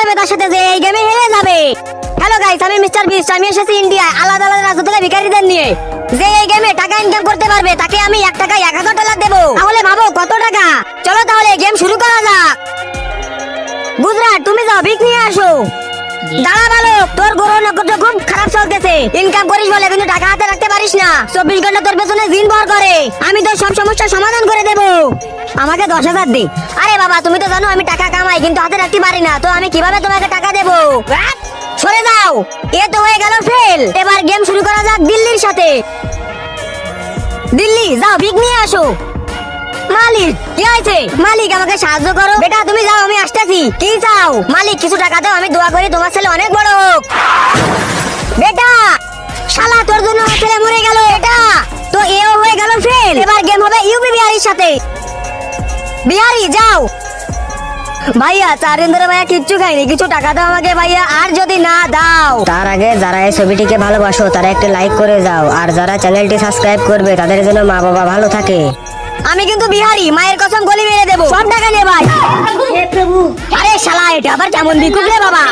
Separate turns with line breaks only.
হবে তার সাথে যে এই গেমে হেরে যাবে। হ্যালো গাইস আমি মিস্টার আমি এসেছি আলাদা আলাদা রাজ্য থেকে ভিখারিদের নিয়ে। যে এই গেমে টাকা ইনকাম করতে পারবে, তাকে আমি ডলার তাহলে ভাবো কত টাকা? চলো তাহলে গেম শুরু করা যাক। তুমি যাও, ভিক নিয়ে আসো। দাঁড়া ভালো তোর খুব খারাপ চলতেছে। ইনকাম করিস বলে কিন্তু টাকা হাতে রাখতে পারিস না। চব্বিশ ঘণ্টা তোর পেছনে দিন ভর করে। আমি তোর সব সমস্যার সমাধান করে দেব। আমাকে দশ হাজার দে। বাবা তুমি তো জানো আমি টাকা কামাই কিন্তু হাতে রাখতে পারি না তো আমি কীভাবে তোমাকে টাকা দেবো? সরে যাও! এ তো হয়ে গেল ফেল এবার গেম শুরু করা যাক দিল্লির সাথে। দিল্লি যাও ভিক নিয়ে আসো। মালিক কি হয়েছে? মালিক আমাকে সাহায্য করো। বেটা তুমি যাও আমি আসতেছি। কি চাও? মালিক কিছু টাকা দাও আমি দোয়া করি তোমার ছেলে অনেক বড় হোক। বেটা শালা তোর জন্য আমার ছেলে মরে গেল এটা তো এও হয়ে গেল ফেল এবার গেম হবে ইউপি বিহারির সাথে। বিহারি যাও। ভাইয়া চারেন্দ্র ভাইয়া কিচ্ছু খাইনি কিছু টাকা দাও আমাকে ভাইয়া আর যদি না দাও।
তার আগে যারা এই ছবিটিকে ভালোবাসো তারা একটু লাইক করে যাও আর যারা চ্যানেলটি সাবস্ক্রাইব করবে তাদের জন্য মা বাবা ভালো থাকে।
আমি কিন্তু বিহারি মায়ের কসম গলি মেরে দেবো। সব টাকা নে ভাই।
হে প্রভু।
আরে শালা এটা আবার কেমন বিকুব রে বাবা।